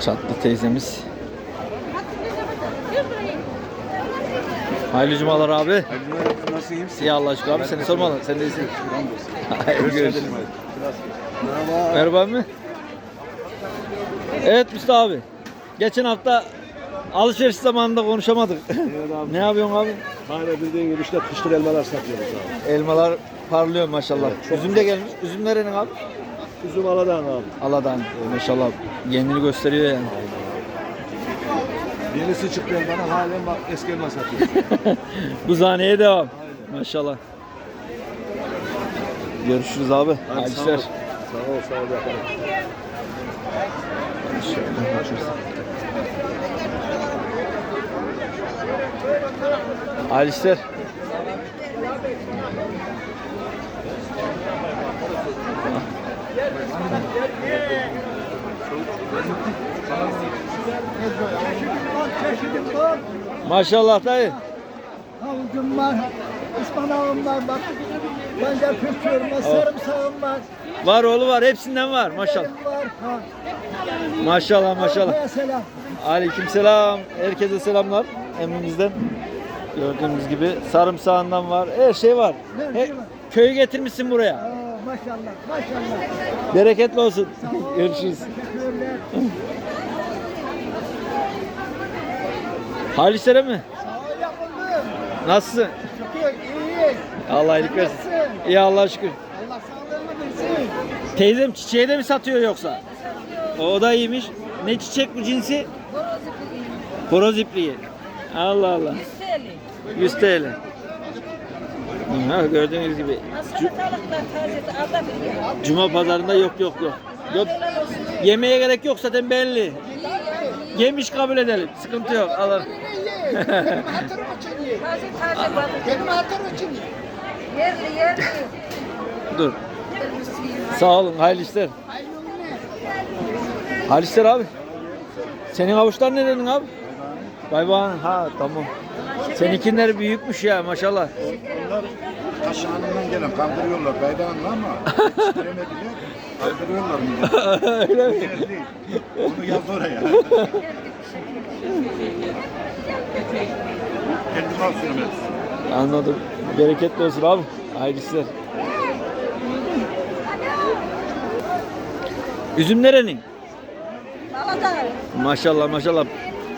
Çatlı teyzemiz. Hayırlı cumalar abi. Nasıl iyi misin? İyi Allah aşkına abi seni sormalı. Sen de iyisin. Görüşürüz. Merhaba. Merhaba abi. Evet Mustafa abi. Geçen hafta alışveriş zamanında konuşamadık. Evet abi. ne yapıyorsun abi? Hala bildiğin gibi işte kıştır elmalar satıyoruz abi. Elmalar parlıyor maşallah. Evet, Üzüm de gelmiş. Üzüm nerenin abi? Üzüm aladan abi. Aladan. Maşallah. Kendini gösteriyor yani. Yenisi çıktı elmanın halen bak eski elma satıyoruz. Bu zaneye devam. Maşallah. Görüşürüz abi. Hayırlı sağ işler. ol. Sağ ol, sağ ol yaparım. Şöyle görüşürüz. Maşallah dayı. Havucum var, ıspanağım var bak. Ben de püskürme, sarımsağım var. Var oğlu var. Hepsinden var. Maşallah. Var. Ha. Maşallah maşallah. Selam. Aleykümselam. Herkese selamlar emrimizden. Gördüğünüz gibi sarımsağından var. Her şey var. He- şey var. köyü getirmişsin buraya. Aa, maşallah, maşallah. Bereketli olsun. Görüşürüz. İşlere mi? Sağ ol. Nasılsın? Şükür, iyi. Allah iyilik versin. İyi Allah'a şükür. Allah sağlığını versin. Teyzem çiçeği de mi satıyor yoksa? O da iyiymiş. Ne çiçek bu cinsi? Horoz ipliği. Allah Allah. 100 TL. Ha, gördüğünüz gibi cu- Cuma pazarında yok yok yok. Yok. Yemeye gerek yok zaten belli. Yemiş kabul edelim. Sıkıntı yok. Alır. Benim hatırım için iyi. Taze taze balık. Benim hatırım için. Yerli yerli. Dur. Sağ olun. Hayırlı işler. Hayırlı işler abi. Senin avuçlar nerenin abi? Baybağın. Ha tamam. Seninkiler büyükmüş ya maşallah. Onlar Taşhan'ından gelen kandırıyorlar Beydan'la ama istiremediler. Kandırıyorlar milleti. Öyle mi? Onu yaz oraya. Kendim al sürmez. Anladım. Bereketli olsun abi. Hayırlı işler. Üzüm nerenin? Maşallah maşallah.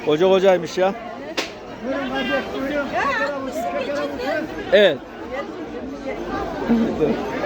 Koca kocaymış ya. Evet.